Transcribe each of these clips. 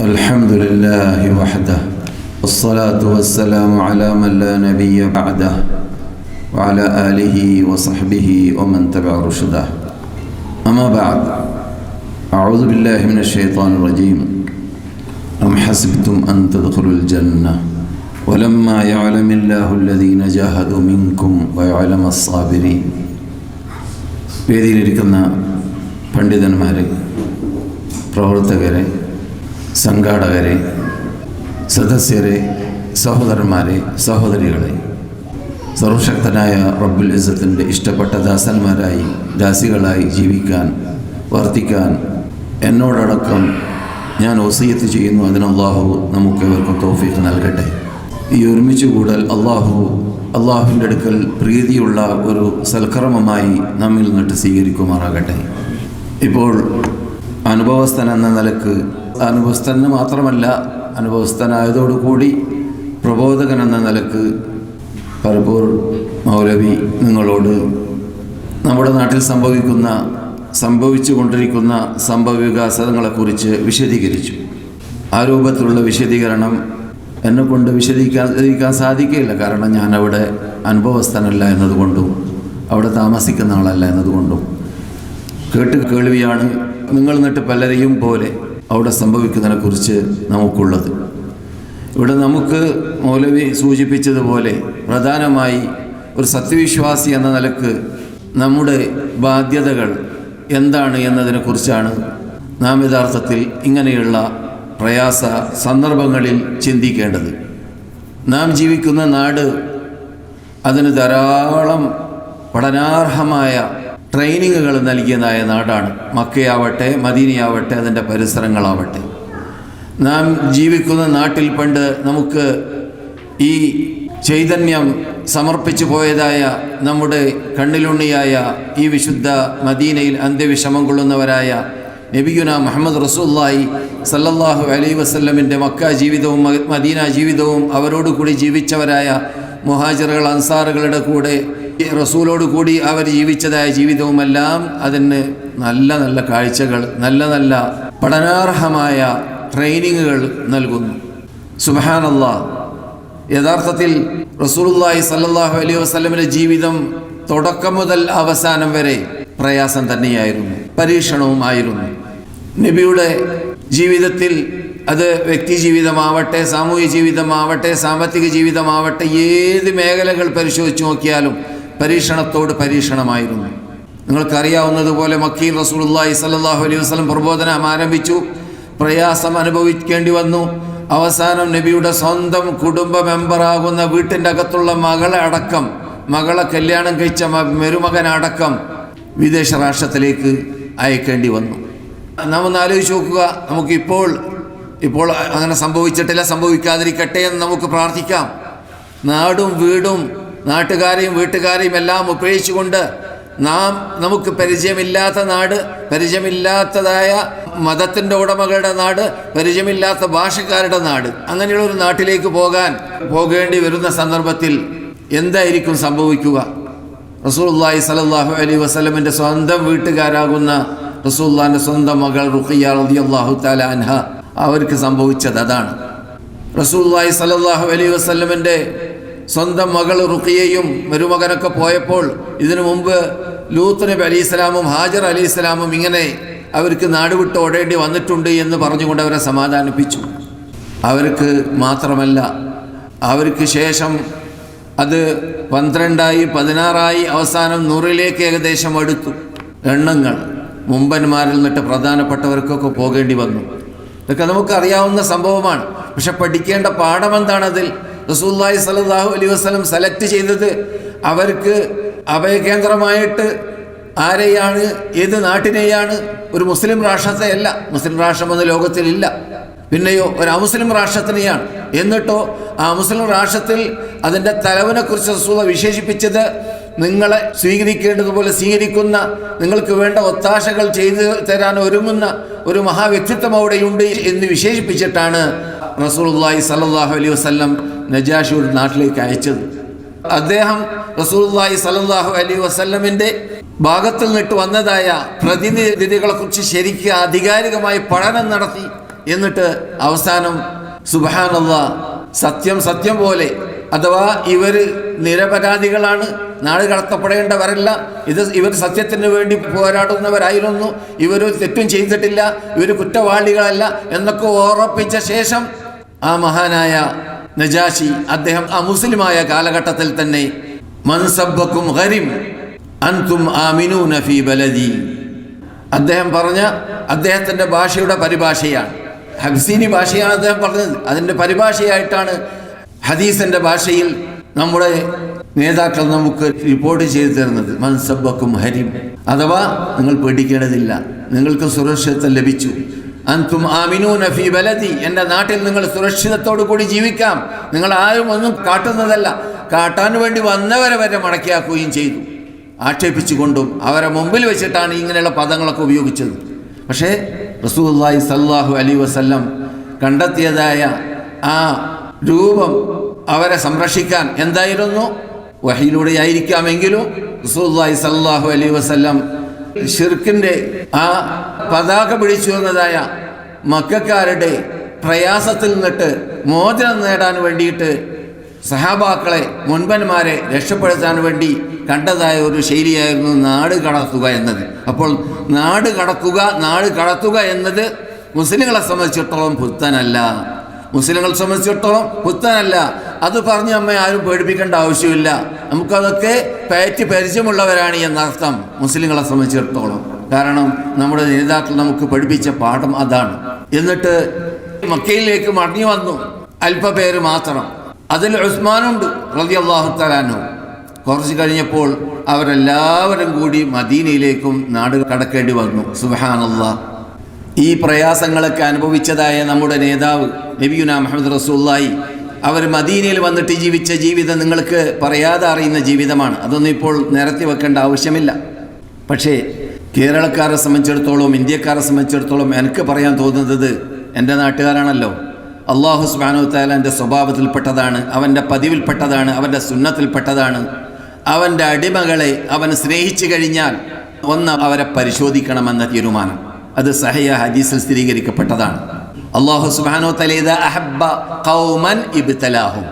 الحمد لله وحده والصلاة والسلام على من لا نبي بعده وعلى آله وصحبه ومن تبع رشده أما بعد أعوذ بالله من الشيطان الرجيم أم حسبتم أن تدخلوا الجنة ولما يعلم الله الذين جاهدوا منكم ويعلم الصابرين വേദിയിലിരിക്കുന്ന പണ്ഡിതന്മാരെ പ്രവർത്തകരെ സംഘാടകരെ സദസ്യരെ സഹോദരന്മാരെ സഹോദരികളെ. സർവശക്തനായ റബ്ബുൽ ഇസത്തിന്റെ ഇഷ്ടപ്പെട്ട ദാസന്മാരായി ദാസികളായി ജീവിക്കാൻ വർത്തിക്കാൻ എന്നോടടക്കം ഞാൻ ഒസീയത്ത് ചെയ്യുന്നു. അതിന് അള്ളാഹു നമുക്കേവർക്കും തോഫീക്ക് നൽകട്ടെ. ഈ ഒരുമിച്ച് കൂടൽ അള്ളാഹു അള്ളാഹുവിന്റെ അടുക്കൽ പ്രീതിയുള്ള ഒരു സൽക്കർമ്മമായി നമ്മിൽ നിന്നിട്ട് സ്വീകരിക്കുമാറാകട്ടെ. ഇപ്പോൾ അനുഭവസ്ഥൻ എന്ന നിലയ്ക്ക് അനുഭവസ്ഥൻ എന്ന് മാത്രമല്ല അനുഭവസ്ഥനായതോടുകൂടി പ്രബോധകൻ എന്ന നിലയ്ക്ക് പലപ്പോൾ മൗലവി നിങ്ങളോട് നമ്മുടെ നാട്ടിൽ സംഭവിക്കുന്ന സംഭവിച്ചു കൊണ്ടിരിക്കുന്ന സംഭവ വികാസങ്ങളെക്കുറിച്ച് വിശദീകരിച്ചു. ആ രൂപത്തിലുള്ള വിശദീകരണം എന്നെ കൊണ്ട് വിശദീകരിക്കാൻ സാധിക്കുകയില്ല. കാരണം ഞാൻ അവിടെ അനുഭവസ്ഥനല്ല എന്നതുകൊണ്ടും അവിടെ താമസിക്കുന്ന ആളല്ല എന്നതുകൊണ്ടും. കേട്ട് കേൾവിയാണ് നിങ്ങൾ എന്നിട്ട് പലരെയും പോലെ അവിടെ സംഭവിക്കുന്നതിനെക്കുറിച്ച് നമുക്കുള്ളത്. ഇവിടെ നമുക്ക് മൗലവി സൂചിപ്പിച്ചതുപോലെ പ്രധാനമായി ഒരു സത്യവിശ്വാസി എന്ന നിലയ്ക്ക് നമ്മുടെ ബാധ്യതകൾ എന്താണ് എന്നതിനെക്കുറിച്ചാണ് നാം യഥാർത്ഥത്തിൽ ഇങ്ങനെയുള്ള പ്രയാസ സന്ദർഭങ്ങളിൽ ചിന്തിക്കേണ്ടത്. നാം ജീവിക്കുന്ന നാട് അതിന് ധാരാളം പഠനാർഹമായ ട്രെയിനിങ്ങുകൾ നൽകിയതായ നാടാണ്. മക്കയാവട്ടെ മദീനയാവട്ടെ അതിന്റെ പരിസരങ്ങളാവട്ടെ. നാം ജീവിക്കുന്ന നാട്ടിൽ പണ്ട് നമുക്ക് ഈ ചൈതന്യം സമർപ്പിച്ചു പോയതായ നമ്മുടെ കണ്ണിലുണ്ണിയായ ഈ വിശുദ്ധ മദീനയിൽ അന്ത്യവിഷമം കൊള്ളുന്നവരായ നബിയുന മുഹമ്മദ് റസൂല്ലായി സല്ലല്ലാഹു അലൈ വസ്ല്ലമിന്റെ മക്ക ജീവിതവും മദീന ജീവിതവും അവരോടുകൂടി ജീവിച്ചവരായ മുഹാജിറുകൾ അൻസാറുകളുടെ കൂടെ റസൂലോട് കൂടി അവർ ജീവിച്ചതായ ജീവിതവുമെല്ലാം അതിന് നല്ല നല്ല കാഴ്ചകൾ നല്ല നല്ല പഠനാർഹമായ ട്രെയിനിങ്ങുകൾ നൽകുന്നു. സുബഹാനല്ല. യഥാർത്ഥത്തിൽ റസൂലുള്ളാഹി സല്ലാഹു അലൈഹി വസ്ലമിന്റെ ജീവിതം തുടക്കം മുതൽ അവസാനം വരെ പ്രയാസം തന്നെയായിരുന്നു പരീക്ഷണവുമായിരുന്നു നബിയുടെ ജീവിതത്തിൽ അത് വ്യക്തി ജീവിതമാവട്ടെ സാമൂഹ്യ ജീവിതമാവട്ടെ സാമ്പത്തിക ജീവിതമാവട്ടെ ഏത് മേഖലകൾ പരിശോധിച്ച് നോക്കിയാലും പരീക്ഷണത്തോട് പരീക്ഷണമായിരുന്നു. നിങ്ങൾക്കറിയാവുന്നതുപോലെ മക്കീൽ റസൂലുള്ളാഹി സല്ലല്ലാഹു അലൈഹി വസല്ലം പ്രബോധനം ആരംഭിച്ചു. പ്രയാസം അനുഭവിക്കേണ്ടി വന്നു. അവസാനം നബിയുടെ സ്വന്തം കുടുംബ മെമ്പറാകുന്ന വീട്ടിന്റെ അകത്തുള്ള മകളെ അടക്കം മകളെ കല്യാണം കഴിച്ച മെരുമകനടക്കം വിദേശ രാഷ്ട്രത്തിലേക്ക് അയക്കേണ്ടി വന്നു. നാം ആലോചിച്ച് നോക്കുക. നമുക്കിപ്പോൾ ഇപ്പോൾ അങ്ങനെ സംഭവിച്ചിട്ടില്ല സംഭവിക്കാതിരിക്കട്ടെ എന്ന് നമുക്ക് പ്രാർത്ഥിക്കാം. നാടും വീടും നാട്ടുകാരെയും വീട്ടുകാരെയും എല്ലാം ഉപേക്ഷിച്ചുകൊണ്ട് നാം നമുക്ക് പരിചയമില്ലാത്ത നാട് പരിചയമില്ലാത്തതായ മതത്തിന്റെ ഉടമകളുടെ നാട് പരിചയമില്ലാത്ത ഭാഷക്കാരുടെ നാട്. അങ്ങനെയുള്ള ഒരു നാട്ടിലേക്ക് പോകാൻ പോകേണ്ടി വരുന്ന സന്ദർഭത്തിൽ എന്തായിരിക്കും സംഭവിക്കുക? റസൂല്ലാഹി സലല്ലാഹു അലൈ വസ്ലമിന്റെ സ്വന്തം വീട്ടുകാരാകുന്ന റസൂല്ലാന്റെ സ്വന്തം മകൾ റുഖിയ റതി അള്ളാഹു അൻഹ അവർക്ക് സംഭവിച്ചത് അതാണ്. റസൂല്ലാഹി സലല്ലാഹു അലൈ വസ്ലമിന്റെ സ്വന്തം മകൾ റുഖിയയും മരുമകനൊക്കെ പോയപ്പോൾ ഇതിനു മുമ്പ് ലൂത്ത് നബി അലി ഇസ്ലാമും ഹാജർ അലി ഇസ്ലാമും ഇങ്ങനെ അവർക്ക് നാടുവിട്ട് ഓടേണ്ടി വന്നിട്ടുണ്ട് എന്ന് പറഞ്ഞുകൊണ്ട് അവരെ സമാധാനിപ്പിച്ചു. അവർക്ക് മാത്രമല്ല അവർക്ക് ശേഷം അത് പന്ത്രണ്ടായി പതിനാറായി അവസാനം നൂറിലേക്ക് ഏകദേശം അടുത്തു. എണ്ണങ്ങൾ മുമ്പന്മാരിൽ നിന്നിട്ട് പ്രധാനപ്പെട്ടവർക്കൊക്കെ പോകേണ്ടി വന്നു. ഇതൊക്കെ നമുക്കറിയാവുന്ന സംഭവമാണ്. പക്ഷെ പഠിക്കേണ്ട പാഠം എന്താണതിൽ? റസൂല്ലായി സലാഹു അലൈ വസ്ലം സെലക്ട് ചെയ്തത് അവർക്ക് അഭയകേന്ദ്രമായിട്ട് ആരെയാണ് ഏത് നാട്ടിനെയാണ്? ഒരു മുസ്ലിം രാഷ്ട്രത്തെയല്ല മുസ്ലിം രാഷ്ട്രം എന്ന ലോകത്തിലില്ല പിന്നെയോ ഒരു അമുസ്ലിം രാഷ്ട്രത്തിനെയാണ്. എന്നിട്ടോ ആ മുസ്ലിം രാഷ്ട്രത്തിൽ അതിന്റെ തലവനെക്കുറിച്ച് റസൂല വിശേഷിപ്പിച്ചത് നിങ്ങളെ സ്വീകരിക്കേണ്ടതുപോലെ സ്വീകരിക്കുന്ന നിങ്ങൾക്ക് വേണ്ട ഒത്താശകൾ ചെയ്തു തരാൻ ഒരുങ്ങുന്ന ഒരു മഹാവ്യക്തിത്വം അവിടെയുണ്ട് എന്ന് വിശേഷിപ്പിച്ചിട്ടാണ് റസൂലുള്ളാഹി സല്ലല്ലാഹു അലൈഹി വസല്ലം നജാഷി ഒരു നാട്ടിലേക്ക് അയച്ചത്. അദ്ദേഹം റസൂലുള്ളാഹി സലാഹു അലൈഹി വസ്ലമിന്റെ ഭാഗത്തിൽ നിന്നിട്ട് വന്നതായ പ്രതിനിധികളെ കുറിച്ച് ശരിക്കും ആധികാരികമായി പഠനം നടത്തി എന്നിട്ട് അവസാനം സുബാനുള്ള സത്യം സത്യം പോലെ അഥവാ ഇവർ നിരപരാധികളാണ് നാട് കടത്തപ്പെടേണ്ടവരല്ല ഇത് ഇവർ സത്യത്തിന് വേണ്ടി പോരാടുന്നവരായിരുന്നു ഇവർ തെറ്റും ചെയ്തിട്ടില്ല ഇവർ കുറ്റവാളികളല്ല എന്നൊക്കെ ഓർപ്പിച്ച ശേഷം ആ മഹാനായ നജാഷി അദ്ദേഹം ആ മുസ്ലിമായ കാലഘട്ടത്തിൽ തന്നെ മൻസബക്കും ഹരിം അൻതും ആമിനു നഫി ബലദി. അദ്ദേഹം പറഞ്ഞ അദ്ദേഹത്തിന്റെ ഭാഷയുടെ പരിഭാഷയാണ്. ഹബ്സീനി ഭാഷയാണ് അദ്ദേഹം പറഞ്ഞത്. അതിന്റെ പരിഭാഷയായിട്ടാണ് ഹദീസിന്റെ ഭാഷയിൽ നമ്മുടെ നേതാക്കൾ നമുക്ക് റിപ്പോർട്ട് ചെയ്തു തരുന്നത് മൻസബക്കും ഹരിം. അഥവാ നിങ്ങൾ പേടിക്കേണ്ടതില്ല നിങ്ങൾക്ക് സുരക്ഷിതത്വം ലഭിച്ചു. അൻതും ആമിനൂ നഫി ബലതി എന്റെ നാട്ടിൽ നിങ്ങൾ സുരക്ഷിതത്തോടു കൂടി ജീവിക്കാം. നിങ്ങൾ ആരും ഒന്നും കാട്ടുന്നതല്ല. കാട്ടാൻ വേണ്ടി വന്നവരെ വരെ മടക്കിയാക്കുകയും ചെയ്തു. ആക്ഷേപിച്ചുകൊണ്ടും അവരെ മുമ്പിൽ വെച്ചിട്ടാണ് ഇങ്ങനെയുള്ള പദങ്ങളൊക്കെ ഉപയോഗിച്ചത്. പക്ഷേ റസൂല്ലായി സല്ലാഹു അലി വസല്ലം കണ്ടെത്തിയതായ ആ രൂപം അവരെ സംരക്ഷിക്കാൻ എന്തായിരുന്നു? വഹിയിലൂടെ ആയിരിക്കാമെങ്കിലും റസൂല്ലായി സല്ലാഹു അലി വസ്ല്ലാം ഷിർക്കിന്റെ ആ പതാക പിടിച്ചു വന്നതായ മക്കാരുടെ പ്രയാസത്തിൽ നിന്നിട്ട് മോചനം നേടാൻ വേണ്ടിയിട്ട് സഹാബാക്കളെ മുൻപന്മാരെ രക്ഷപ്പെടുത്താൻ വേണ്ടി കണ്ടതായ ഒരു ശൈലിയായിരുന്നു നാട് കടത്തുക എന്നത്. അപ്പോൾ നാട് കടക്കുക നാട് കടത്തുക എന്നത് മുസ്ലിങ്ങളെ സംബന്ധിച്ചിടത്തോളം പുത്തനല്ല. മുസ്ലിങ്ങളെ സംബന്ധിച്ചിടത്തോളം പുത്തനല്ല. അത് പറഞ്ഞ് നമ്മെ ആരും പേടിപ്പിക്കേണ്ട ആവശ്യമില്ല. നമുക്കതൊക്കെ പയറ്റി പരിചയമുള്ളവരാണ് എന്നർത്ഥം മുസ്ലിങ്ങളെ സംബന്ധിച്ചിടത്തോളം. കാരണം നമ്മുടെ നേതാക്കൾ നമുക്ക് പഠിപ്പിച്ച പാഠം അതാണ്. എന്നിട്ട് മക്കയിലേക്ക് മടങ്ങി വന്നു. അല്പപേര് മാത്രം. അതിൽ ഉസ്മാനുണ്ട് റതി അള്ളാഹുത്തലാനു കുറച്ച് കഴിഞ്ഞപ്പോൾ അവരെല്ലാവരും കൂടി മദീനയിലേക്കും നാട് കടക്കേണ്ടി വന്നു. സുബഹാനല്ല ഈ പ്രയാസങ്ങളൊക്കെ അനുഭവിച്ചതായ നമ്മുടെ നേതാവ് നബിയുന മുഹമ്മദ് റസൂല്ലായി അവർ മദീനയിൽ വന്നിട്ട് ജീവിച്ച ജീവിതം നിങ്ങൾക്ക് പറയാതെ അറിയുന്ന ജീവിതമാണ്. അതൊന്നും ഇപ്പോൾ നിരത്തി വെക്കേണ്ട ആവശ്യമില്ല. പക്ഷേ കേരളക്കാരെ സംബന്ധിച്ചിടത്തോളം ഇന്ത്യക്കാരെ സംബന്ധിച്ചിടത്തോളം എനിക്ക് പറയാൻ തോന്നുന്നത് എന്റെ നാട്ടുകാരാണല്ലോ. അള്ളാഹു സുബാനു താലാന്റെ സ്വഭാവത്തിൽപ്പെട്ടതാണ് അവന്റെ പതിവിൽപ്പെട്ടതാണ് അവന്റെ സുന്നത്തിൽപ്പെട്ടതാണ്. അവന്റെ അടിമകളെ അവൻ സ്നേഹിച്ചു കഴിഞ്ഞാൽ ഒന്ന് അവരെ പരിശോധിക്കണമെന്ന തീരുമാനം. അത് സഹയ ഹദീസിൽ സ്ഥിരീകരിക്കപ്പെട്ടതാണ് അള്ളാഹു സുബാനോ തലേത അഹബ്ബ കൗമൻ ഇബ്തലാഹും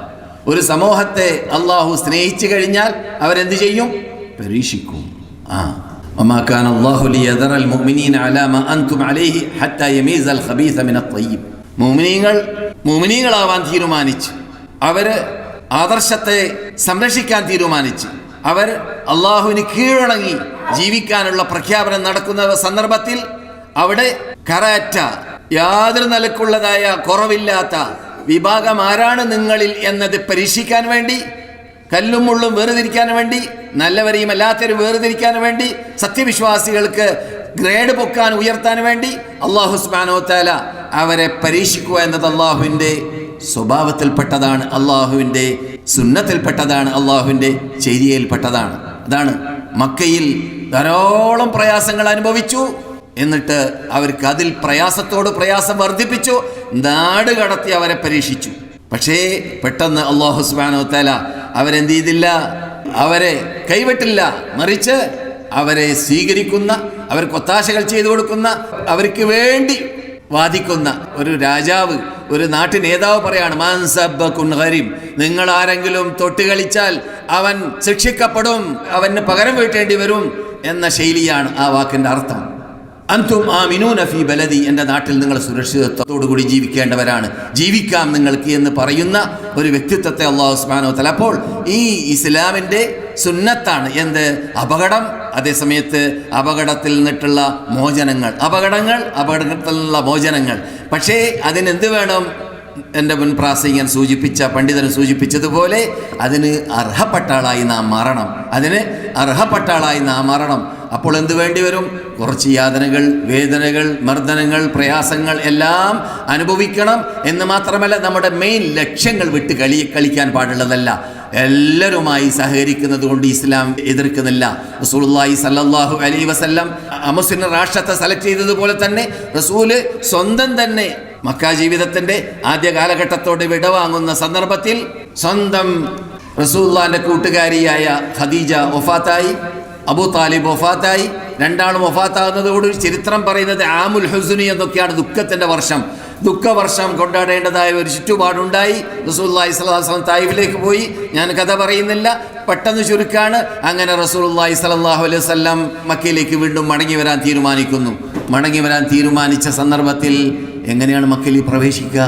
ഒരു സമൂഹത്തെ അള്ളാഹു സ്നേഹിച്ചു കഴിഞ്ഞാൽ അവരെന്ത് ചെയ്യും പരീക്ഷിക്കും ആ وما كان الله ليذر المؤمنين على ما أنتم عليه حتى يميز الخبيث من الطيب മോമിനീങ്ങൾ മോമിനീങ്ങളാവാൻ തീരുമാനിച്ചു അവര് ആദർശത്തെ സംരക്ഷിക്കാൻ തീരുമാനിച്ചു അവർ അള്ളാഹുവിന് കീഴടങ്ങി ജീവിക്കാനുള്ള പ്രഖ്യാപനം നടക്കുന്ന സന്ദർഭത്തിൽ അവിടെ കറാറ്റ യാതൊരു നിലക്കുള്ളതായ കുറവില്ലാത്ത വിഭാഗം ആരാണ് നിങ്ങളിൽ എന്നത് പരീക്ഷിക്കാൻ വേണ്ടി കല്ലും മുള്ളും വേർതിരിക്കാൻ വേണ്ടി നല്ലവരെയും അല്ലാത്തവരും വേർതിരിക്കാൻ വേണ്ടി സത്യവിശ്വാസികൾക്ക് ഗ്രേഡ് പൊക്കാൻ ഉയർത്താൻ വേണ്ടി അള്ളാഹു സ്മാനോ താല അവരെ പരീക്ഷിക്കുക എന്നത് അള്ളാഹുവിന്റെ സ്വഭാവത്തിൽപ്പെട്ടതാണ് അള്ളാഹുവിന്റെ സുന്നത്തിൽപ്പെട്ടതാണ് അള്ളാഹുവിന്റെ ചെയ്തിയിൽപ്പെട്ടതാണ്. അതാണ് മക്കയിൽ ധാരാളം പ്രയാസങ്ങൾ അനുഭവിച്ചു. എന്നിട്ട് അവർക്ക് അതിൽ പ്രയാസത്തോട് പ്രയാസം വർദ്ധിപ്പിച്ചു നാട് കടത്തി അവരെ പരീക്ഷിച്ചു. പക്ഷേ പെട്ടെന്ന് അള്ളാഹു സുബാനോ താല അവരെന്ത് ചെയ്തില്ല? അവരെ കൈവിട്ടില്ല. മറിച്ച് അവരെ സ്വീകരിക്കുന്ന അവർക്ക് ഒത്താശകൾ ചെയ്തു കൊടുക്കുന്ന അവർക്ക് വേണ്ടി വാദിക്കുന്ന ഒരു രാജാവ് ഒരു നാട്ടു നേതാവ് പറയാണ് മാൻസബ്ബക്കുൻ കുൻഹരിം നിങ്ങൾ ആരെങ്കിലും തൊട്ട് കളിച്ചാൽ അവൻ ശിക്ഷിക്കപ്പെടും അവന് പകരം വീട്ടേണ്ടി വരും എന്ന ശൈലിയാണ് ആ വാക്കിന്റെ അർത്ഥം. അന്തും ആ മിനൂന ഫി ബലദി. എന്റെ നാട്ടിൽ നിങ്ങൾ സുരക്ഷിതത്വത്തോടുകൂടി ജീവിക്കേണ്ടവരാണ്. ജീവിക്കാം നിങ്ങൾക്ക് എന്ന് പറയുന്ന ഒരു വ്യക്തിത്വത്തെ അള്ളാഹു ഉസ്മാനോ തല അപ്പോൾ ഈ ഇസ്ലാമിന്റെ സുന്നത്താണ്. എന്ത്? അപകടം. അതേസമയത്ത് അപകടത്തിൽ നിന്നിട്ടുള്ള മോചനങ്ങൾ. അപകടങ്ങൾ അപകടത്തിൽ നിന്നുള്ള മോചനങ്ങൾ. പക്ഷേ അതിനെന്ത് വേണം? എന്റെ മുൻ പ്രാസംഗികൻ സൂചിപ്പിച്ച പണ്ഡിതൻ സൂചിപ്പിച്ചതുപോലെ അതിന് അർഹപ്പെട്ട ആളായി നാം മാറണം. അതിന് അർഹപ്പെട്ട ആളായി നാം മാറണം. അപ്പോൾ എന്ത് വേണ്ടി വരും? കുറച്ച് യാതനകൾ വേദനകൾ മർദ്ദനങ്ങൾ പ്രയാസങ്ങൾ എല്ലാം അനുഭവിക്കണം എന്ന് മാത്രമല്ല നമ്മുടെ മെയിൻ ലക്ഷ്യങ്ങൾ വിട്ട് കളി കളിക്കാൻ പാടുള്ളതല്ല. എല്ലാവരുമായി സഹകരിക്കുന്നത് കൊണ്ട് ഇസ്ലാം എതിർക്കുന്നില്ല. റസൂലുള്ളാഹി സല്ലല്ലാഹു അലൈഹി വസല്ലം അമുസ്ലിം രാഷ്ട്രത്തെ സെലക്ട് ചെയ്തതുപോലെ തന്നെ റസൂൽ സ്വന്തം തന്നെ മക്ക ജീവിതത്തിന്റെ ആദ്യ കാലഘട്ടത്തോട് വിടവാങ്ങുന്ന സന്ദർഭത്തിൽ സ്വന്തം റസൂല്ലാന്റെ കൂട്ടുകാരിയായ ഖദീജ ഒഫാത്തായി അബു താലിബ് ഒഫാത്തായി രണ്ടാളും ഒഫാത്താകുന്നതോട് ചരിത്രം പറയുന്നത് ആമുൽ ഹുസുനി എന്നൊക്കെയാണ് ദുഃഖത്തിന്റെ വർഷം. ദുഃഖവർഷം കൊണ്ടാടേണ്ടതായ ഒരു ചുറ്റുപാടുണ്ടായി. റസൂല്ലായി സ്വലാസ്ലം തായിഫിലേക്ക് പോയി. ഞാൻ കഥ പറയുന്നില്ല. പെട്ടെന്ന് ചുരുക്കാണ്. അങ്ങനെ റസൂലുള്ളാഹി സ്വല്ലല്ലാഹു അലൈഹി വസല്ലം മക്കയിലേക്ക് വീണ്ടും മടങ്ങി വരാൻ തീരുമാനിക്കുന്നു. മടങ്ങി വരാൻ തീരുമാനിച്ച സന്ദർഭത്തിൽ എങ്ങനെയാണ് മക്കയിൽ പ്രവേശിക്കുക?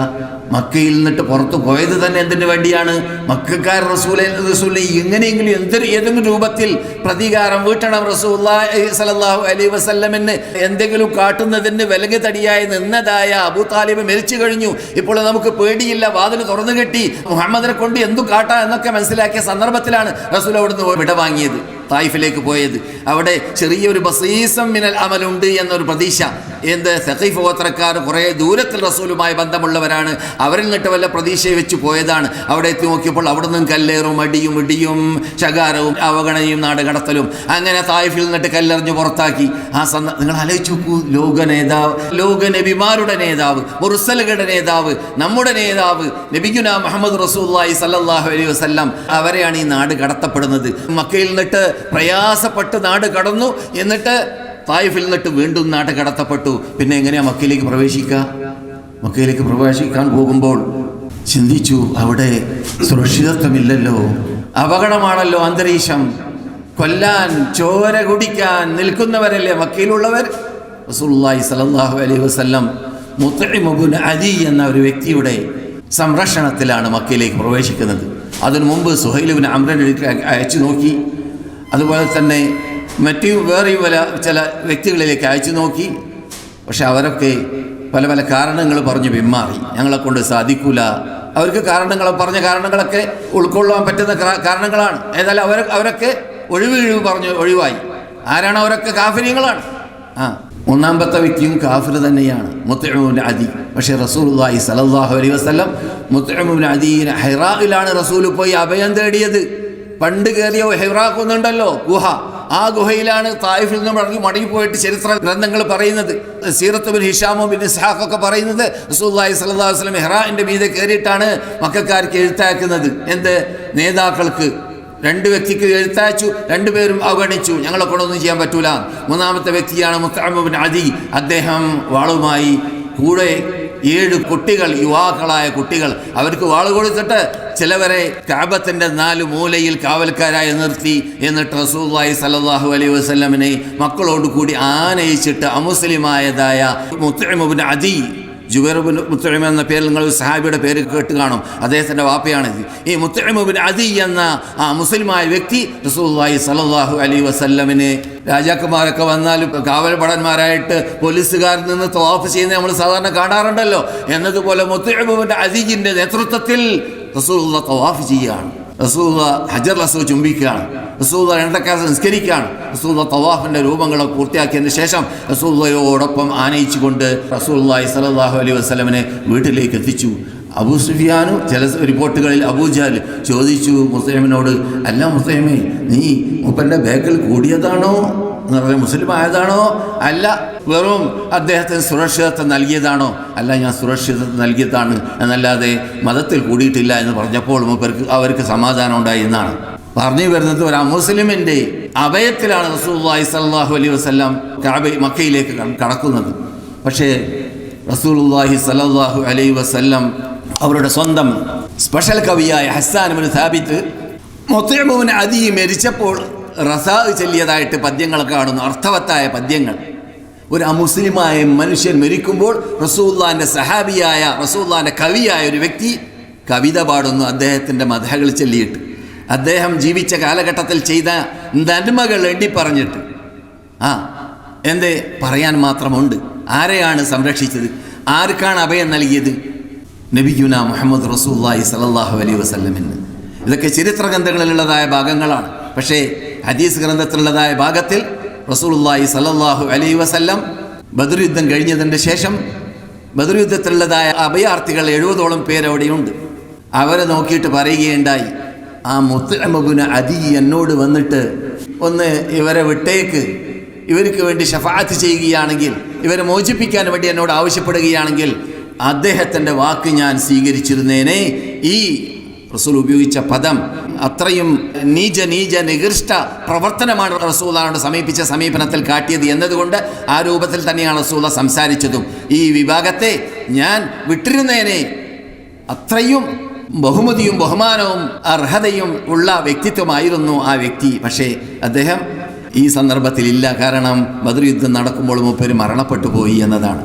മക്കയിൽ നിന്നിട്ട് പുറത്തു പോയത് തന്നെ എന്തിനു വേണ്ടിയാണ്? മക്കാർ റസൂലെ റസൂലെ എങ്ങനെയെങ്കിലും എന്തൊരു ഏതെങ്കിലും രൂപത്തിൽ പ്രതികാരം വീട്ടണം റസൂല്ലാഹി സ്വല്ലല്ലാഹു അലൈഹി വസല്ലമിന് എന്തെങ്കിലും കാട്ടുന്നതിന് വിലങ്ങ് തടിയായി നിന്നതായ അബൂ താലിബ് മരിച്ചു കഴിഞ്ഞു. ഇപ്പോൾ നമുക്ക് പേടിയില്ല വാതിൽ തുറന്നു കെട്ടി. മുഹമ്മദിനെ കൊണ്ട് എന്തു കാട്ടാ എന്നൊക്കെ മനസ്സിലാക്കിയ സന്ദർഭത്തിലാണ് റസൂൽ അവിടുന്ന് വിട വാങ്ങിയത് തായിഫിലേക്ക് പോയത്. അവിടെ ചെറിയൊരു ബസീസം മിനൽ അമലുണ്ട് എന്നൊരു പ്രതീക്ഷ. എന്ത്? സഖീഫ് ഗോത്രക്കാർ കുറേ ദൂരത്തിൽ റസൂലുമായി ബന്ധമുള്ളവരാണ്. അവരിൽ നിന്നിട്ട് വല്ല പ്രതീക്ഷയെ വെച്ച് പോയതാണ്. അവിടെ എത്തി നോക്കിയപ്പോൾ അവിടെ നിന്നും കല്ലേറും അടിയും ഇടിയും ശകാരവും അവഗണനയും നാട് കടത്തലും അങ്ങനെ തായിഫിൽ നിന്നിട്ട് കല്ലെറിഞ്ഞ് പുറത്താക്കി. ആ സന്ദ നിങ്ങൾ ആലോചിച്ച് നോക്കൂ. ലോക നേതാവ് ലോക നബിമാരുടെ നേതാവ് മുറുസലുകളുടെ നേതാവ് നമ്മുടെ നേതാവ് നബിഗുന മുഹമ്മദ് റസൂല്ലായി സല്ലാഹു അലൈഹി വസല്ലം അവരെയാണ് ഈ നാട് കടത്തപ്പെടുന്നത്. മക്കയിൽ നിന്നിട്ട് പ്രയാസപ്പെട്ട് നാട് കടന്നു. എന്നിട്ട് തായിഫിൽ നിന്നിട്ട് വീണ്ടും നാട് കടത്തപ്പെട്ടു. പിന്നെ എങ്ങനെയാ മക്കയിലേക്ക് പ്രവേശിക്കുക? മക്കയിലേക്ക് പ്രവേശിക്കാൻ പോകുമ്പോൾ ചിന്തിച്ചു അവിടെ സുരക്ഷിതത്വമില്ലല്ലോ. അപകടമാണല്ലോ അന്തരീക്ഷം. കൊല്ലാൻ ചോര കുടിക്കാൻ നിൽക്കുന്നവരല്ലേ മക്കയിലുള്ളവർ? റസൂലുള്ളാഹി സ്വല്ലല്ലാഹു അലൈഹി വസല്ലം മുത്തഇമുബ്നു അലി എന്ന ഒരു വ്യക്തിയുടെ സംരക്ഷണത്തിലാണ് മക്കയിലേക്ക് പ്രവേശിക്കുന്നത്. അതിനു മുമ്പ് സുഹൈലുബിന് അമ്രൻ അയച്ചു നോക്കി. അതുപോലെ തന്നെ മറ്റ് വേറെ പല ചില വ്യക്തികളിലേക്ക് അയച്ചു നോക്കി. പക്ഷെ അവരൊക്കെ പല പല കാരണങ്ങൾ പറഞ്ഞ് പിന്മാറി. ഞങ്ങളെ കൊണ്ട് സാധിക്കൂല. അവർക്ക് കാരണങ്ങൾ പറഞ്ഞ കാരണങ്ങളൊക്കെ ഉൾക്കൊള്ളാൻ പറ്റുന്ന കാരണങ്ങളാണ്. ഏതായാലും അവർ അവരൊക്കെ ഒഴിവ് പറഞ്ഞ് ഒഴിവായി. ആരാണ് അവരൊക്കെ കാഫര്യങ്ങളാണ്? ആ മൂന്നാമത്തെ വ്യക്തിയും കാഫിർ തന്നെയാണ്. മുത്തഅമുബിൻ അദി. പക്ഷേ റസൂലുള്ളാഹി സ്വല്ലല്ലാഹു അലൈഹി വസല്ലം മുത്തഅമുബിൻ അദീൻ ഹൈറായിലാണ് റസൂൽ പോയി അഭയം തേടിയത്. പണ്ട് കയറിയ ഹെറാക്കുന്നുണ്ടല്ലോ ഗുഹ. ആ ഗുഹയിലാണ് തായിഫിൽ നിന്ന് മടങ്ങി മടങ്ങിപ്പോയിട്ട് ചരിത്ര ഗ്രന്ഥങ്ങൾ പറയുന്നത്. സീറത്ത് ബിൻ ഹിഷാമോ ബിൻ ഇസ്ഹാഖ് ഒക്കെ പറയുന്നത് റസൂല്ലായി സ്വല്ലല്ലാഹു വസ്ലം ഹെറാന്റെ മീതെ കയറിയിട്ടാണ് മക്കാർക്ക് എഴുത്താക്കുന്നത്. എന്ത്? നേതാക്കൾക്ക്. രണ്ട് വ്യക്തിക്ക് എഴുത്തയച്ചു രണ്ടുപേരും അവഗണിച്ചു. ഞങ്ങളെ കൊണ്ടൊന്നും ചെയ്യാൻ പറ്റൂല. മൂന്നാമത്തെ വ്യക്തിയാണ് മുത്താമുബിൻ അദി. അദ്ദേഹം വാളുമായി കൂടെ ഏഴ് കുട്ടികൾ യുവാക്കളായ കുട്ടികൾ. അവർക്ക് വാൾ കൊടുത്തിട്ട് ചിലവരെ കാബത്തിന്റെ നാല് മൂലയിൽ കാവൽക്കാരായി നിർത്തി എന്നിട്ട് റസൂല്ലായി സലാഹു അലൈഹി വസ്ലമിനെ മക്കളോട് കൂടി ആനയിച്ചിട്ട് അമുസ്ലിമായതായ മുത്തമുബിൻ അദി ജുബൈർബിൻ മുത്തഴിമ എന്ന പേരിൽ നിങ്ങൾ സഹാബിയുടെ പേര് കേട്ട് കാണും. അദ്ദേഹത്തിന്റെ വാപ്പയാണിത് ഈ മുത്തഴിമുബിൻ അദി എന്ന ആ മുസ്ലിമായ വ്യക്തി റസൂല്ലായി സലാഹു അലി വസല്ലമിന് രാജാക്കന്മാരൊക്കെ വന്നാലും കാവൽ ഭടന്മാരായിട്ട് പോലീസുകാരിൽ നിന്ന് തവാഫ് ചെയ്യുന്നത് നമ്മൾ സാധാരണ കാണാറുണ്ടല്ലോ. എന്നതുപോലെ മുത്തഴിമുബിന്റെ അദീജിന്റെ നേതൃത്വത്തിൽ റസൂലുള്ള തവാഫ് ചെയ്യുകയാണ്. റസൂല ഹജർ റസൂ ചുംബിക്കുകയാണ്. റസൂല രണ്ടക്കാലത്ത് നിസ്കരിക്കുകയാണ് റസൂല തവാഫിന്റെ രൂപങ്ങളെ പൂർത്തിയാക്കിയതിന് ശേഷം റസൂദയോടൊപ്പം ആനയിച്ചുകൊണ്ട് റസൂല്ലായി സലാഹു അലൈഹി വസ്ലമിനെ വീട്ടിലേക്ക് എത്തിച്ചു. അബൂ സുഫിയാനും ചില റിപ്പോർട്ടുകളിൽ അബൂജാൽ ചോദിച്ചു മുസ്ലിമിനോട് അല്ല മുസ്ലിമേ നീ മുപ്പന്റെ ബാക്കിൽ കൂടിയതാണോ? എന്ന് പറഞ്ഞാൽ മുസ്ലിം ആയതാണോ? അല്ല വെറും അദ്ദേഹത്തിന് സുരക്ഷിതത്വം നൽകിയതാണോ? അല്ല ഞാൻ സുരക്ഷിതത്വം നൽകിയതാണ്. എന്നല്ലാതെ മതത്തിൽ കൂടിയിട്ടില്ല എന്ന് പറഞ്ഞപ്പോൾ അവർക്ക് സമാധാനം ഉണ്ടായി എന്നാണ്. പറഞ്ഞു വരുന്നത് ഒരു മുസ്ലിമിന്റെ അഭയത്തിലാണ് റസൂല്ലായി സല്ലാഹു അലൈഹി വസ്ലാം കാബ മക്കയിലേക്ക് കട- കടക്കുന്നത്. പക്ഷേ റസൂലുള്ളാഹി സല്ലല്ലാഹു അലൈഹി വസല്ലം അവരുടെ സ്വന്തം സ്പെഷ്യൽ കവിയായ ഹസ്സാൻ സ്ഥാപിത്ത് സാബിത്ത് മുത്തയമുവിന് അതി മരിച്ചപ്പോൾ റസാ ചൊല്ലിയതായിട്ട് പദ്യങ്ങൾ കാണുന്നു. അർത്ഥവത്തായ പദ്യങ്ങൾ. ഒരു അമുസ്ലിമായ മനുഷ്യൻ മരിക്കുമ്പോൾ റസൂല്ലാന്റെ സഹാബിയായ റസൂല്ലാന്റെ കവിയായ ഒരു വ്യക്തി കവിത പാടുന്നു അദ്ദേഹത്തിന്റെ മതകൾ ചൊല്ലിയിട്ട്. അദ്ദേഹം ജീവിച്ച കാലഘട്ടത്തിൽ ചെയ്ത നന്മകൾ എണ്ണി പറഞ്ഞിട്ട്. ആ എന്തേ? പറയാൻ മാത്രമുണ്ട്. ആരെയാണ് സംരക്ഷിച്ചത്? ആർക്കാണ് അഭയം നൽകിയത്? നബിയുന മുഹമ്മദ് റസൂല്ലായി സലല്ലാഹു അലൈ വസ്ലമിന് ഇതൊക്കെ ചരിത്ര ഗ്രന്ഥങ്ങളിലുള്ളതായ ഭാഗങ്ങളാണ്. പക്ഷേ ഹദീസ് ഗ്രന്ഥത്തിലുള്ളതായ ഭാഗത്തിൽ റസൂലുള്ളാഹി സലല്ലാഹു അലൈ വസല്ലം ബദർ യുദ്ധം കഴിഞ്ഞതിന്റെ ശേഷം ബദർ യുദ്ധത്തിലുള്ളതായ അഭയാർത്ഥികൾ എഴുപതോളം പേരവിടെയുണ്ട്. അവരെ നോക്കിയിട്ട് പറയുകയുണ്ടായി ആ മുത്തമബുന അതി എന്നോട് വന്നിട്ട് ഒന്ന് ഇവരെ വിട്ടേക്ക്. ഇവർക്ക് വേണ്ടി ഷഫാത്ത് ചെയ്യുകയാണെങ്കിൽ ഇവരെ മോചിപ്പിക്കാൻ വേണ്ടി എന്നോട് ആവശ്യപ്പെടുകയാണെങ്കിൽ അദ്ദേഹത്തിന്റെ വാക്ക് ഞാൻ സ്വീകരിച്ചിരുന്നേനെ. ഈ റസൂൽ ഉപയോഗിച്ച പദം അത്രയും നീച നീച നികൃഷ്ട പ്രവർത്തനമാണ് റസൂലാനോട് സമീപിച്ച സമീപനത്തിൽ കാട്ടിയത് എന്നതുകൊണ്ട് ആ രൂപത്തിൽ തന്നെയാണ് റസൂല സംസാരിച്ചതും. ഈ വിഭാഗത്തെ ഞാൻ വിട്ടിരുന്നേനെ. അത്രയും ബഹുമതിയും ബഹുമാനവും അർഹതയും ഉള്ള വ്യക്തിത്വമായിരുന്നു ആ വ്യക്തി. പക്ഷേ അദ്ദേഹം ഈ സന്ദർഭത്തിൽ ഇല്ല കാരണം ബദർ യുദ്ധം നടക്കുമ്പോൾ മൂപ്പര് മരണപ്പെട്ടു പോയി എന്നതാണ്.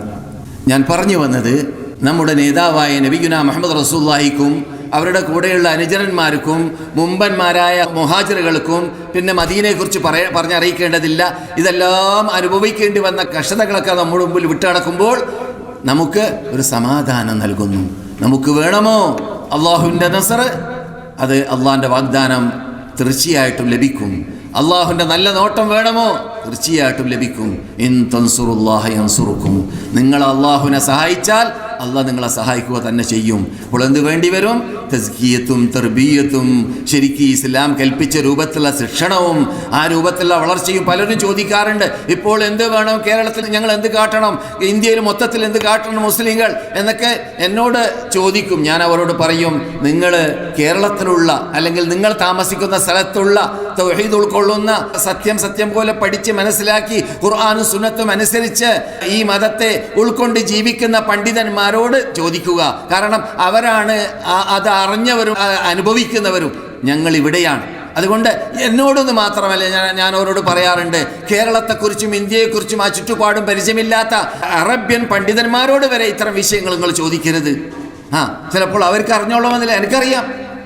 ഞാൻ പറഞ്ഞു വന്നത് നമ്മുടെ നേതാവായ നബിഗുന മുഹമ്മദ് റസൂല്ലാഹിക്കും അവരുടെ കൂടെയുള്ള അനുചരന്മാർക്കും മുമ്പന്മാരായ മുഹാജിറുകൾക്കും പിന്നെ മദീനയെക്കുറിച്ച് പറയ പറഞ്ഞറിയിക്കേണ്ടതില്ല. ഇതെല്ലാം അനുഭവിക്കേണ്ടി വന്ന കഷ്ടതകളൊക്കെ നമ്മുടെ മുമ്പിൽ വിട്ടടക്കുമ്പോൾ നമുക്ക് ഒരു സമാധാനം നൽകുന്നു. നമുക്ക് വേണമോ അള്ളാഹുവിന്റെ നസർ അത് അള്ളാഹിന്റെ വാഗ്ദാനം തീർച്ചയായിട്ടും ലഭിക്കും. അള്ളാഹുവിന്റെ നല്ല നോട്ടം വേണമോ? തീർച്ചയായിട്ടും ലഭിക്കും. ഇൻ തൻസുറുല്ലാഹ അൻസുറുക്കും നിങ്ങൾ അള്ളാഹുവിനെ സഹായിച്ചാൽ അള്ളാഹ് നിങ്ങളെ സഹായിക്കുക തന്നെ ചെയ്യും. അപ്പോൾ എന്ത് വേണ്ടി വരും? തസ്കീയത്തും തെർബീയത്തും. ശരിക്കും ഇസ്ലാം കൽപ്പിച്ച രൂപത്തിലുള്ള ശിക്ഷണവും ആ രൂപത്തിലുള്ള വളർച്ചയും പലരും ചോദിക്കാറുണ്ട്. ഇപ്പോൾ എന്ത് വേണം? കേരളത്തിൽ ഞങ്ങൾ എന്ത് കാട്ടണം? ഇന്ത്യയിൽ മൊത്തത്തിൽ എന്ത് കാട്ടണം മുസ്ലിങ്ങൾ? എന്നൊക്കെ എന്നോട് ചോദിക്കും. ഞാൻ അവരോട് പറയും നിങ്ങൾ കേരളത്തിലുള്ള അല്ലെങ്കിൽ നിങ്ങൾ താമസിക്കുന്ന സ്ഥലത്തുള്ള തൗഹീദ് ഉൾക്കൊള്ളുന്ന സത്യം സത്യം പോലെ പഠിച്ച് മനസ്സിലാക്കി ഖുർആാനും സുന്നത്തും അനുസരിച്ച് ഈ മതത്തെ ഉൾക്കൊണ്ട് ജീവിക്കുന്ന പണ്ഡിതന്മാരോട് ചോദിക്കുക. കാരണം അവരാണ് അത് അറിഞ്ഞവരും അനുഭവിക്കുന്നവരും ഞങ്ങൾ ഇവിടെയാണ് അതുകൊണ്ട് എന്നോടൊന്ന് മാത്രമല്ല ഞാൻ ഞാൻ അവരോട് പറയാറുണ്ട് കേരളത്തെക്കുറിച്ചും ഇന്ത്യയെക്കുറിച്ചും ആ ചുറ്റുപാടും പരിചയമില്ലാത്ത അറബ്യൻ പണ്ഡിതന്മാരോട് വരെ ഇത്തരം വിഷയങ്ങൾ നിങ്ങൾ ചോദിക്കരുത്. ആ ചിലപ്പോൾ അവർക്ക് അറിഞ്ഞോളമെന്നില്ല എനിക്കറിയാം.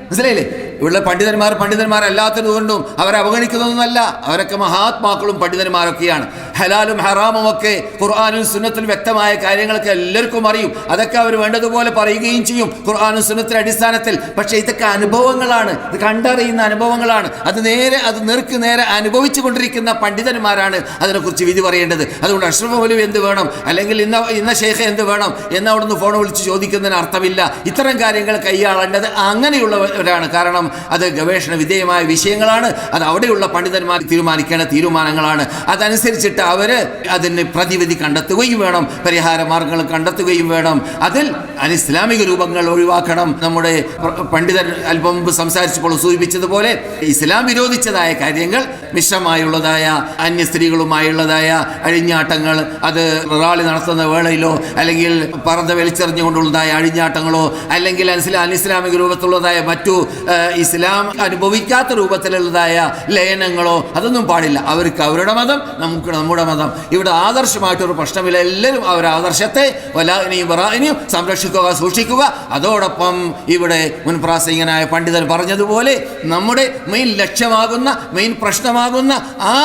മനസ്സിലായില്ലേ? ഇവിടെ പണ്ഡിതന്മാർ പണ്ഡിതന്മാർ കൊണ്ടും അവരെ അവഗണിക്കുന്നതൊന്നുമല്ല. അവരൊക്കെ മഹാത്മാക്കളും പണ്ഡിതന്മാരൊക്കെയാണ്. ഹലാലും ഹറാമും ഒക്കെ ഖുർആാനും സുന്നത്തിലും വ്യക്തമായ കാര്യങ്ങളൊക്കെ എല്ലാവർക്കും അറിയും. അതൊക്കെ അവർ വേണ്ടതുപോലെ പറയുകയും ചെയ്യും ഖുർആാനും സുന്നത്തിന്റെ അടിസ്ഥാനത്തിൽ. പക്ഷേ ഇതൊക്കെ അനുഭവങ്ങളാണ്. ഇത് കണ്ടറിയുന്ന അനുഭവങ്ങളാണ്. അത് നേരെ അത് നേർക്ക് നേരെ അനുഭവിച്ചു കൊണ്ടിരിക്കുന്ന പണ്ഡിതന്മാരാണ് അതിനെക്കുറിച്ച് വിധി പറയേണ്ടത്. അതുകൊണ്ട് അഷ്റഫ് മൗലവി എന്ത് വേണം? അല്ലെങ്കിൽ ഇന്ന ഇന്ന ശേഖ എന്ത് വേണം? എന്ന് അവിടുന്ന് ഫോൺ വിളിച്ച് ചോദിക്കുന്നതിന് അർത്ഥമില്ല. ഇത്തരം കാര്യങ്ങൾ കൈയാളേണ്ടത് അങ്ങനെയുള്ളവരാണ്. കാരണം അത് ഗവേഷണ വിധേയമായ വിഷയങ്ങളാണ്. അത് അവിടെയുള്ള പണ്ഡിതന്മാർ തീരുമാനിക്കേണ്ട തീരുമാനങ്ങളാണ്. അതനുസരിച്ചിട്ട് അവർ അതിന് പ്രതിവിധി കണ്ടെത്തുകയും വേണം. പരിഹാര മാർഗങ്ങൾ കണ്ടെത്തുകയും വേണം. അതിൽ അനിസ്ലാമിക രൂപങ്ങൾ ഒഴിവാക്കണം. നമ്മുടെ പണ്ഡിതർ അല്പം മുമ്പ് സംസാരിച്ചപ്പോൾ സൂചിപ്പിച്ചതുപോലെ ഇസ്ലാം വിരോധിച്ചതായ കാര്യങ്ങൾ മിശ്രമായുള്ളതായ അന്യ സ്ത്രീകളുമായുള്ളതായ അഴിഞ്ഞാട്ടങ്ങൾ അത് റാളി നടത്തുന്ന വേളയിലോ അല്ലെങ്കിൽ പറത വലിച്ചെറിഞ്ഞുകൊണ്ടുള്ളതായ അഴിഞ്ഞാട്ടങ്ങളോ അല്ലെങ്കിൽ അനുസ്ലാ അനിസ്ലാമിക രൂപത്തിലുള്ളതായ മറ്റു ഇസ്ലാം അനുഭവിക്കാത്ത രൂപത്തിലുള്ളതായ ലയനങ്ങളോ അതൊന്നും പാടില്ല. അവർക്ക് അവരുടെ മതം നമുക്ക് നമ്മുടെ മതം. ഇവിടെ ആദർശമായിട്ടൊരു പ്രശ്നമില്ല. എല്ലാവരും അവരുടെ ആദർശത്തെ വലാഇനെയും വറാഇനെയും സംരക്ഷിക്കുക സൂക്ഷിക്കുക. അതോടൊപ്പം ഇവിടെ മുൻ പ്രാസംഗനായ പണ്ഡിതൻ പറഞ്ഞതുപോലെ നമ്മുടെ മെയിൻ ലക്ഷ്യമാകുന്ന മെയിൻ പ്രശ്നമാകുന്ന ആ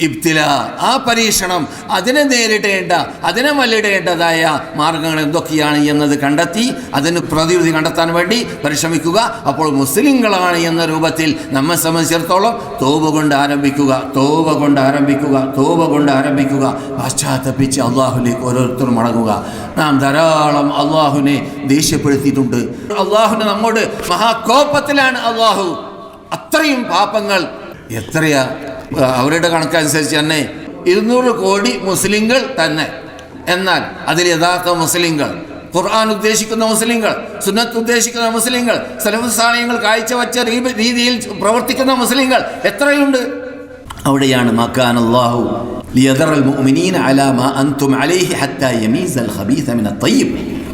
ഇബ്തില. ആ പരീക്ഷണം അതിനെ നേരിടേണ്ട അതിനെ മല്ലിടേണ്ടതായ മാർഗങ്ങൾ എന്തൊക്കെയാണ് എന്നത് കണ്ടെത്തി അതിന് പ്രതിവിധി കണ്ടെത്താൻ വേണ്ടി പരിശ്രമിക്കുക. അപ്പോൾ മുസ്ലിങ്ങളാണ് എന്ന രൂപത്തിൽ നമ്മെ സംബന്ധിച്ചിടത്തോളം തോപ കൊണ്ട് ആരംഭിക്കുക തോപ കൊണ്ട് ആരംഭിക്കുക തോപ കൊണ്ട് ആരംഭിക്കുക. പശ്ചാത്തപിച്ച് അള്ളാഹുലേക്ക് ഓരോരുത്തരും മടങ്ങുക. നാം ധാരാളം അള്ളാഹുവിനെ ദേഷ്യപ്പെടുത്തിയിട്ടുണ്ട്. അള്ളാഹുനെ നമ്മോട് മഹാകോപത്തിലാണ് അള്ളാഹു. അത്രയും പാപങ്ങൾ എത്രയാ? അവരുടെ കണക്കനുസരിച്ച് തന്നെ ഇരുന്നൂറ് കോടി മുസ്ലിങ്ങൾ തന്നെ. എന്നാൽ അതിൽ യഥാർത്ഥ മുസ്ലിങ്ങൾ ഖുർആൻ ഉദ്ദേശിക്കുന്ന മുസ്ലിങ്ങൾ സുന്നത്ത് ഉദ്ദേശിക്കുന്ന മുസ്ലിങ്ങൾ സലഫസ്ഥാനയങ്ങൾ കാഴ്ചവെച്ച രീതിയിൽ പ്രവർത്തിക്കുന്ന മുസ്ലിങ്ങൾ എത്രയുണ്ട്? അവിടെയാണ് മക്കാൻ അള്ളാഹു മുഅ്മിനീന അലാ മാ അൻതും അലൈഹി ഹത്താ യമീസ് ഖബീസ മിന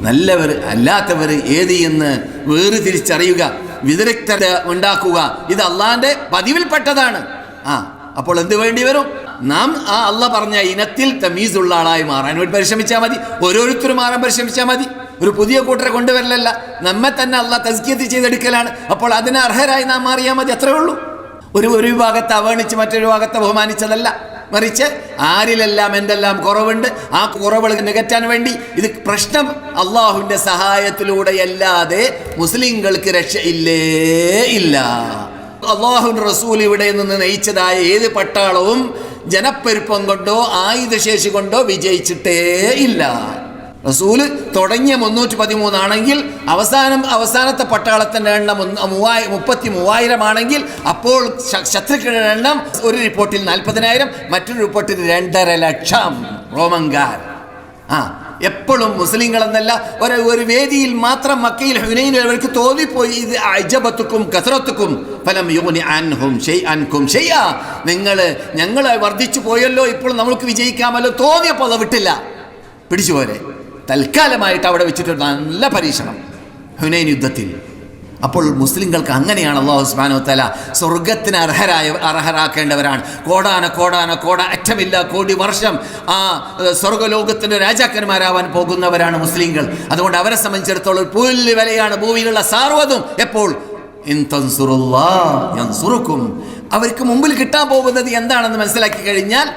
നല്ലവർ അല്ലാത്തവർ ഏത് എന്ന് വേറെ തിരിച്ചറിയുക വിദഗ്ധത ഉണ്ടാക്കുക. ഇത് അള്ളാന്റെ പതിവിൽപ്പെട്ടതാണ്. ആ അപ്പോൾ എന്ത് വേണ്ടി വരും? നാം ആ അള്ള പറഞ്ഞ ഇനത്തിൽ തമീസുള്ള ആളായി മാറാൻ വേണ്ടി പരിശ്രമിച്ചാൽ മതി. ഓരോരുത്തരും മാറാൻ പരിശ്രമിച്ചാൽ മതി. ഒരു പുതിയ കൂട്ടരെ കൊണ്ടുവരലല്ല. നമ്മെ തന്നെ അള്ള തസ്കിയത്ത് ചെയ്തെടുക്കലാണ്. അപ്പോൾ അതിന് അർഹരായി നാം മാറിയാൽ മതി. അത്രേ ഉള്ളൂ. ഒരു ഒരു വിഭാഗത്തെ അവഗണിച്ച് മറ്റൊരു വിഭാഗത്തെ ബഹുമാനിച്ചതല്ല. മറിച്ച് ആരിലെല്ലാം എന്തെല്ലാം കുറവുണ്ട് ആ കുറവുകൾ നികറ്റാൻ വേണ്ടി ഇത് പ്രശ്നം അള്ളാഹുവിന്റെ സഹായത്തിലൂടെയല്ലാതെ മുസ്ലിങ്ങൾക്ക് രക്ഷയില്ലേ ഇല്ല അള്ളാഹുവിന്റെ റസൂൽ ഇവിടെ നിന്ന് നയിച്ചതായ ഏത് പട്ടാളവും ജനപ്പെരുപ്പം കൊണ്ടോ ആയുധശേഷി കൊണ്ടോ വിജയിച്ചിട്ടേ ഇല്ല. റസൂൽ തുടങ്ങിയ മുന്നൂറ്റി പതിമൂന്നാണെങ്കിൽ അവസാനം അവസാനത്തെ പട്ടാളത്തിന്റെ എണ്ണം മൂവായി മുപ്പത്തി മൂവായിരമാണെങ്കിൽ അപ്പോൾ ശ- ശത്രുക്കളുടെ എണ്ണം ഒരു റിപ്പോർട്ടിൽ നാൽപ്പതിനായിരം മറ്റൊരു റിപ്പോർട്ടിൽ രണ്ടര ലക്ഷം. റോമങ്കാർ ആ എപ്പോഴും മുസ്ലിങ്ങൾ എന്നല്ല ഒരു ഒരു വേദിയിൽ മാത്രം മക്കയിൽ ഹുനൈനിൽ അവർക്ക് തോന്നിപ്പോയി ഇത് അജബത്തുക്കും കസറത്തുക്കും. ഫലം യോനി അൻഹും ഷൈഅൻകും ഷെയ്യാ നിങ്ങൾ ഞങ്ങൾ വർദ്ധിച്ചു പോയല്ലോ ഇപ്പോൾ നമ്മൾക്ക് വിജയിക്കാമല്ലോ തോന്നിയപ്പോൾ അത് വിട്ടില്ല. പിടിച്ചു പോരെ തൽക്കാലമായിട്ട് അവിടെ വെച്ചിട്ട് നല്ല പരീക്ഷണം. ഹുനൈൻ യുദ്ധത്തിൽ. അപ്പോൾ മുസ്ലിങ്ങൾക്ക് അങ്ങനെയാണ് അള്ളാഹു സുബ്ഹാനഹു തല സ്വർഗത്തിന് അർഹരായ അർഹരാക്കേണ്ടവരാണ്. കോടാന കോടാന കോട അറ്റമില്ല കോടി വർഷം ആ സ്വർഗലോകത്തിന്റെ രാജാക്കന്മാരാവാൻ പോകുന്നവരാണ് മുസ്ലിങ്ങൾ. അതുകൊണ്ട് അവരെ സംബന്ധിച്ചിടത്തോളം പുല്ല് വിലയാണ് ഭൂമിയിലുള്ള സാർവതും. എപ്പോൾ? അവർക്ക് മുമ്പിൽ കിട്ടാൻ പോകുന്നത് എന്താണെന്ന് മനസ്സിലാക്കി കഴിഞ്ഞാൽ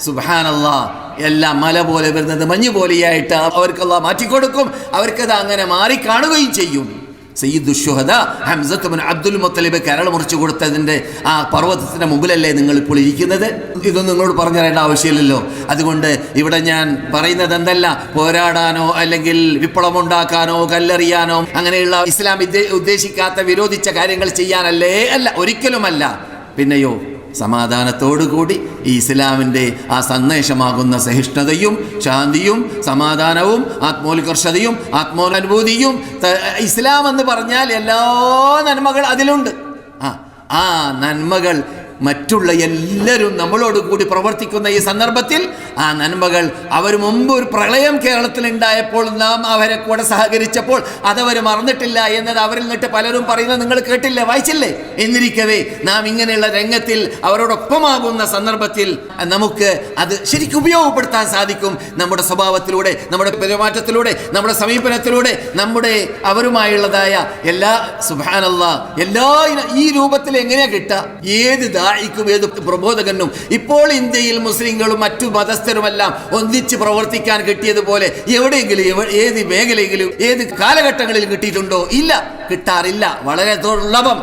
സുബാനല്ലാ എല്ലാം മല പോലെ വരുന്നത് മഞ്ഞ് പോലെയായിട്ട് അവർക്കല്ല മാറ്റിക്കൊടുക്കും. അവർക്കത് അങ്ങനെ മാറി കാണുകയും ചെയ്യും. സയ്യിദ് അബ്ദുൽ മുത്തലിബ് കരൾ മുറിച്ചു കൊടുത്തതിന്റെ ആ പർവതത്തിന്റെ മുമ്പിലല്ലേ നിങ്ങൾ ഇപ്പോൾ ഇരിക്കുന്നത്? ഇതൊന്നും നിങ്ങളോട് പറഞ്ഞു തരേണ്ട ആവശ്യമില്ലല്ലോ. അതുകൊണ്ട് ഇവിടെ ഞാൻ പറയുന്നത് എന്തല്ല? പോരാടാനോ അല്ലെങ്കിൽ വിപ്ലവമുണ്ടാക്കാനോ കല്ലെറിയാനോ അങ്ങനെയുള്ള ഇസ്ലാം ഉദ്ദേശിക്കാത്ത വിരോധിച്ച കാര്യങ്ങൾ ചെയ്യാനല്ലേ അല്ല. ഒരിക്കലുമല്ല. പിന്നെയോ സമാധാനത്തോടുകൂടി ഈ ഇസ്ലാമിന്റെ ആ സന്ദേശമാകുന്ന സഹിഷ്ണുതയും ശാന്തിയും സമാധാനവും ആത്മോത്കർഷതയും ആത്മോനുഭൂതിയും ഇസ്ലാം എന്ന് പറഞ്ഞാൽ എല്ലാ നന്മകൾ അതിലുണ്ട്. ആ ആ നന്മകൾ മറ്റുള്ള എല്ലാവരും നമ്മളോട് കൂടി പ്രവർത്തിക്കുന്ന ഈ സന്ദർഭത്തിൽ ആ നന്മകൾ അവർ മുമ്പ് ഒരു പ്രളയം കേരളത്തിൽ ഉണ്ടായപ്പോൾ നാം അവരെ കൂടെ സഹകരിച്ചപ്പോൾ അതവർ മറന്നിട്ടില്ല എന്നത് അവരിൽ നിന്നിട്ട് പലരും പറയുന്നത് നിങ്ങൾ കേട്ടില്ലേ വായിച്ചില്ലേ? എന്നിരിക്കവേ നാം ഇങ്ങനെയുള്ള രംഗത്തിൽ അവരോടൊപ്പമാകുന്ന സന്ദർഭത്തിൽ നമുക്ക് അത് ശരിക്കും ഉപയോഗപ്പെടുത്താൻ സാധിക്കും. നമ്മുടെ സ്വഭാവത്തിലൂടെ നമ്മുടെ പെരുമാറ്റത്തിലൂടെ നമ്മുടെ സമീപനത്തിലൂടെ നമ്മുടെ അവരുമായുള്ളതായ എല്ലാ സുബാനല്ല എല്ലാ ഈ രൂപത്തിൽ എങ്ങനെയാ കിട്ടുക? ഏത് ദായിക്കും ഏത് പ്രബോധകനും. ഇപ്പോൾ ഇന്ത്യയിൽ മുസ്ലിങ്ങളും മറ്റു മതസ്ഥരുമെല്ലാം ഒന്നിച്ച് പ്രവർത്തിക്കാൻ കിട്ടിയതുപോലെ എവിടെയെങ്കിലും എവ- ഏത് മേഖലയിലും ഏത് കാലഘട്ടങ്ങളിൽ കിട്ടിയിട്ടുണ്ടോ? ഇല്ല. കിട്ടാറില്ല. വളരെ ദുർലഭം.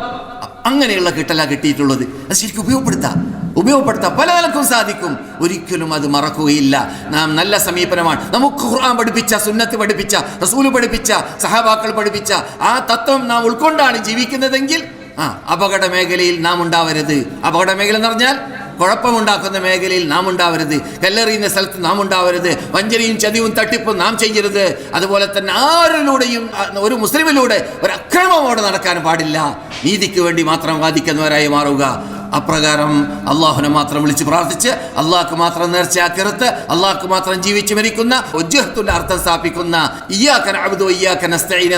അങ്ങനെയുള്ള കിട്ടല കിട്ടിയിട്ടുള്ളത്. അത് ശരിക്കും ഉപയോഗപ്പെടുത്താം. ഉപയോഗപ്പെടുത്താം പല നിലക്കും സാധിക്കും. ഒരിക്കലും അത് മറക്കുകയില്ല. നാം നല്ല സമീപനമാണ്. നമുക്ക് ഖുർആൻ പഠിപ്പിച്ച സുന്നത്ത് പഠിപ്പിച്ച റസൂൽ പഠിപ്പിച്ച സഹാബാക്കൾ പഠിപ്പിച്ച ആ തത്വം നാം ഉൾക്കൊണ്ടാണ് ജീവിക്കുന്നതെങ്കിൽ ആ അപകട മേഖലയിൽ നാം ഉണ്ടാവരുത്. അപകട മേഖല എന്ന് പറഞ്ഞാൽ കുഴപ്പമുണ്ടാക്കുന്ന മേഖലയിൽ നാം ഉണ്ടാവരുത്. കല്ലെറിയുന്ന സ്ഥലത്ത് നാം ഉണ്ടാവരുത്. വഞ്ചനയും ചതിവും തട്ടിപ്പും നാം ചെയ്യരുത്. അതുപോലെ തന്നെ ആരിലൂടെയും ഒരു മുസ്ലിമിലൂടെ ഒരു അക്രമം അവിടെ നടക്കാൻ പാടില്ല. നീതിക്ക് വേണ്ടി മാത്രം വാദിക്കുന്നവരായി മാറുക. അപ്രകാരം അള്ളാഹുനെ മാത്രം വിളിച്ച് പ്രാർത്ഥിച്ച് അള്ളാഹ്ക്ക് മാത്രം നേർച്ചയാക്കരുത്ത് അള്ളാഹ്ക്ക് മാത്രം ജീവിച്ചു മരിക്കുന്ന ഉജ്ജഹത്തുന്റെ അർത്ഥം സ്ഥാപിക്കുന്ന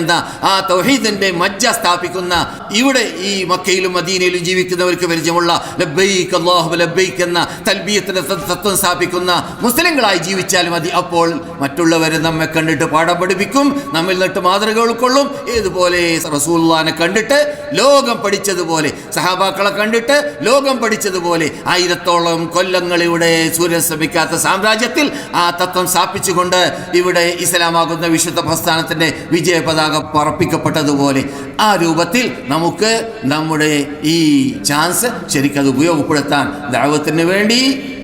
എന്ന ആ തൗഹീദിന്റെ മജ്ജ സ്ഥാപിക്കുന്ന ഇവിടെ ഈ മക്കയിലും മദീനയിലും ജീവിക്കുന്നവർക്ക് പരിചയമുള്ള ലബ്ബൈക്ക് അള്ളാഹു ലബ്ബൈക്ക് എന്ന തൽബീയത്തിന്റെ തത്വം സ്ഥാപിക്കുന്ന മുസ്ലിങ്ങളായി ജീവിച്ചാൽ മതി. അപ്പോൾ മറ്റുള്ളവർ നമ്മെ കണ്ടിട്ട് പാഠം പഠിപ്പിക്കും നമ്മിൽ നിന്നിട്ട് മാതൃക ഉൾക്കൊള്ളും. ഇതുപോലെ റസൂല്ലാനെ കണ്ടിട്ട് ലോകം പഠിച്ചതുപോലെ സഹാബാക്കളെ കണ്ടിട്ട് ലോകം പഠിച്ചതുപോലെ ആയിരത്തോളം കൊല്ലങ്ങൾ ഇവിടെ സൂര്യൻ ശ്രമിക്കാത്ത സാമ്രാജ്യത്തിൽ ആ തത്വം സ്ഥാപിച്ചുകൊണ്ട് ഇവിടെ ഇസ്ലാമാകുന്ന വിശുദ്ധ പ്രസ്ഥാനത്തിന്റെ വിജയ പതാക പറപ്പിക്കപ്പെട്ടതുപോലെ ആ രൂപത്തിൽ നമുക്ക് നമ്മുടെ ഈ ചാൻസ് ശരിക്കത് ഉപയോഗപ്പെടുത്താൻ ദൈവത്തിന് വേണ്ടി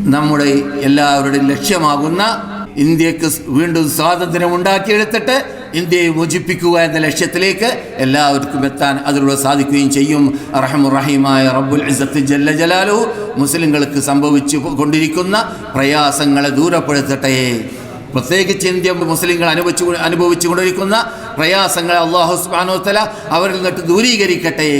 നമ്മുടെ എല്ലാവരുടെയും ലക്ഷ്യമാകുന്ന ഇന്ത്യയ്ക്ക് വീണ്ടും സ്വാതന്ത്ര്യം ഉണ്ടാക്കിയെടുത്തിട്ട് ഇന്ത്യയെ മോചിപ്പിക്കുക എന്ന ലക്ഷ്യത്തിലേക്ക് എല്ലാവർക്കും എത്താൻ അതിലൂടെ സാധിക്കുകയും ചെയ്യും. റഹമുറഹീമായ റബ്ബുൽ ഇസത്ത് ജല്ല ജലാലു. മുസ്ലിങ്ങൾക്ക് സംഭവിച്ചു കൊണ്ടിരിക്കുന്ന പ്രയാസങ്ങളെ ദൂരപ്പെടുത്തട്ടെ. പ്രത്യേകിച്ച് ഇന്ത്യ മുസ്ലിങ്ങൾ അനുഭവിച്ചു അനുഭവിച്ചു കൊണ്ടിരിക്കുന്ന പ്രയാസങ്ങളെ അള്ളാഹു സുബാനോത്തല അവരിൽ നിന്നിട്ട് ദൂരീകരിക്കട്ടെ.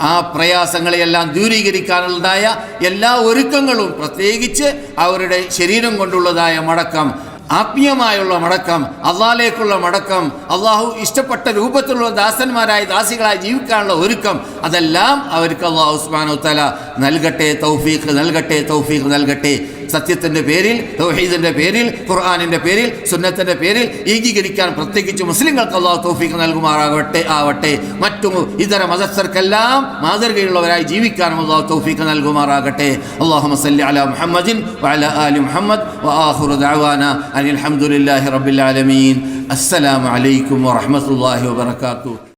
ആ പ്രയാസങ്ങളെയെല്ലാം ദൂരീകരിക്കാനുള്ളതായ എല്ലാ ഒരുക്കങ്ങളും പ്രത്യേകിച്ച് അവരുടെ ശരീരം കൊണ്ടുള്ളതായ മടക്കം ആത്മീയമായുള്ള മടക്കം അള്ളാഹിലേക്കുള്ള മടക്കം അള്ളാഹു ഇഷ്ടപ്പെട്ട രൂപത്തിലുള്ള ദാസന്മാരായ ദാസികളായി ജീവിക്കാനുള്ള ഒരുക്കം അതെല്ലാം അവർക്ക് അള്ളാഹു ഉസ്മാനു തല നൽകട്ടെ തൗഫീഖ് നൽകട്ടെ തൗഫീഖ് നൽകട്ടെ. സത്യത്തിന്റെ പേരിൽ തൗഹീദിന്റെ പേരിൽ ഖുർആാനിന്റെ പേരിൽ സുന്നത്തിന്റെ പേരിൽ ഏകീകരിക്കാൻ പ്രത്യേകിച്ച് മുസ്ലിങ്ങൾക്ക് അള്ളാഹു തൗഫീഖ് നൽകുമാറാകട്ടെ ആവട്ടെ. മറ്റു ഇതര മതസ്ഥർക്കെല്ലാം മാതൃകയുള്ളവരായി ജീവിക്കാനും അള്ളാഹു തൗഫീഖ് നൽകുമാറാകട്ടെ. അള്ളാഹു സല്ലി അല മുഹമ്മദിൻ വഅല ആലി മുഹമ്മദ് വആഖിറു ദഅവാന അനിൽ റബ്ബിൽ ആലമീൻ. അസ്സലാമു അലൈക്കും വറഹ്മത്തുള്ളാഹി വബറകാതുഹു.